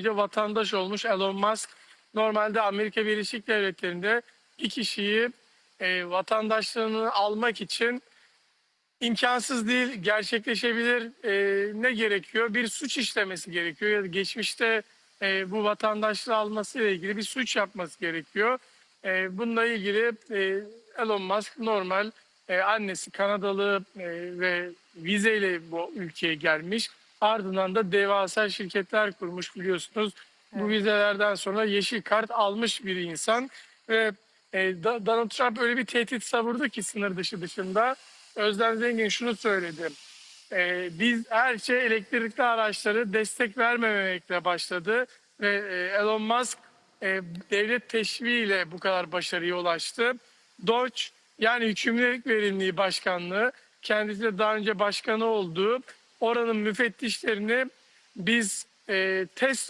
önce vatandaş olmuş Elon Musk. Normalde Amerika Birleşik Devletleri'nde bir kişiyi e, vatandaşlığını almak için imkansız değil, gerçekleşebilir. E, ne gerekiyor? Bir suç işlemesi gerekiyor ya da geçmişte e, bu vatandaşlığı alması ile ilgili bir suç yapması gerekiyor. E, bununla ilgili e, Elon Musk normal e, annesi Kanadalı e, ve vizeyle bu ülkeye gelmiş. Ardından da devasa şirketler kurmuş biliyorsunuz. Bu vizelerden sonra yeşil kart almış bir insan ve e, Donald Trump öyle bir tehdit savurdu ki sınır dışı dışında. Özlem Zengin şunu söyledi. E, biz her şey elektrikli araçları destek vermemekle başladı ve e, Elon Musk e, devlet teşviğiyle bu kadar başarıya ulaştı. Dodge yani hükümlülük verimliği başkanlığı kendisi de daha önce başkanı olduğu oranın müfettişlerini biz e, Tesla